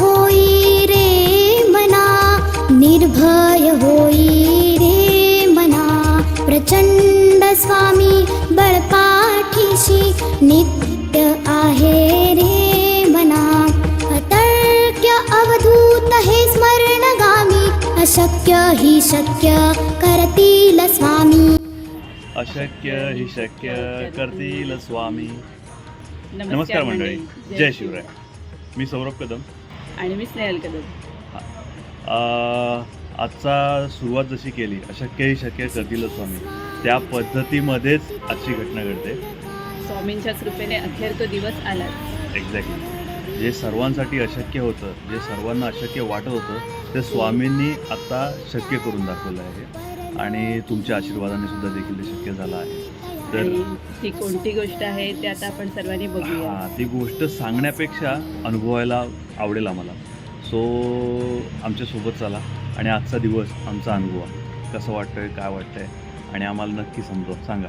होई रे मना निर्भय होई रे मना। प्रचंड स्वामी बळपाठीशी नित्य आहे रे मना। अतर्क्य अवधूत हे स्मरणगामी अशक्य हि शक्य करतील स्वामी। अशक्य ही शक्य करतील स्वामी। नमस्कार मंडळी जय शिवराय। मी सौरभ कदम आणि मी स्नेहल कदम. आजचा सुरुवात जशी केली अशक्य ही शक्य करतील स्वामी. त्या पद्धतीमध्येच आजची घटना घडते. स्वामींच्या कृपेने अखेर तो दिवस आला. एक्झॅक्टली जे सर्वांसाठी अशक्य होतं जे सर्वांना अशक्य वाटत होतं ते स्वामींनी आता शक्य करून दाखवलं आहे. आणि तुमच्या आशीर्वादाने सुद्धा देखील ते शक्य झालं आहे. आणि ती कोणती गोष्ट आहे ते आता आपण सर्वांनी बघूया. हां ती गोष्ट सांगण्यापेक्षा अनुभवायला आवडेल आम्हाला. सो आमच्यासोबत चला आणि आजचा दिवस आमचा अनुभव कसं वाटतंय काय वाटतंय आणि आम्हाला नक्की समजवा सांगा.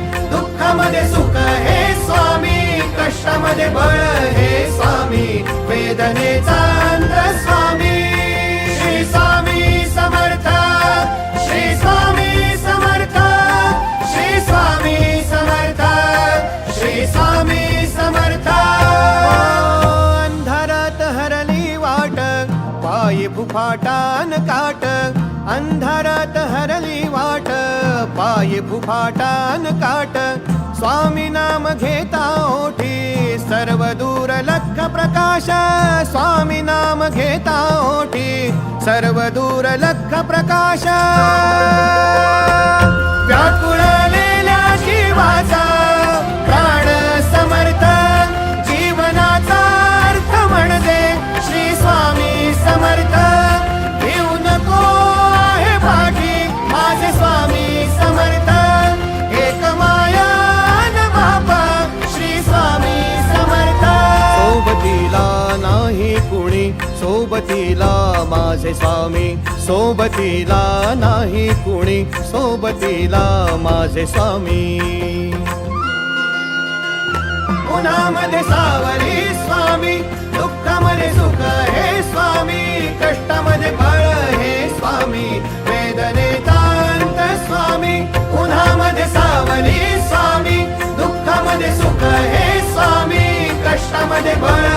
स्वामी श्री स्वामी समर्थ। श्री स्वामी समर्थ। श्री स्वामी समर्थ। श्री स्वामी समर्थ। अंधारात हरली वाट पायी फुफाटान काट। अंधारात हरली वाट पायी फुफाटान काट। स्वामी नाम घेता ओठी सर्व दूर लख प्रकाश. स्वामी नाम घेता ओठी सर्व दूर लख प्रकाश. व्याकुळलेल्या शिवाच सोबतीला माझे स्वामी सोबतीला नाही कुणी सोबतीला माझे स्वामी. उन्हामध्ये सावरी स्वामी दुःखामध्ये सुख हे स्वामी कष्टामध्ये बळ हे स्वामी वेदने तांत स्वामी. उन्हामध्ये सावली स्वामी दुःखामध्ये सुख हे स्वामी कष्टामध्ये बळ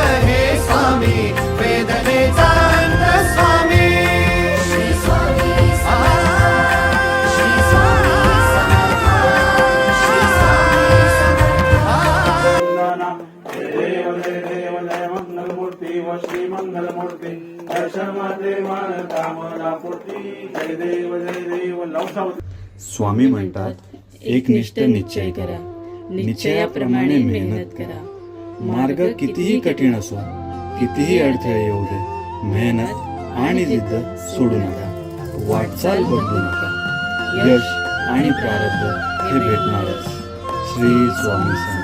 जय देव जय देव स्वामी म्हणतात एकनिष्ठ निश्चय करा. निश्चयाप्रमाणे मेहनत करा. मार्ग कितीही कठीण असो कितीही अडथळे येऊ दे मेहनत आणि जिद्द सोडू नका. वाटचाल बदलू नका. यश आणि प्रारब्ध हे भेटणारच. श्री स्वामी समर्थ.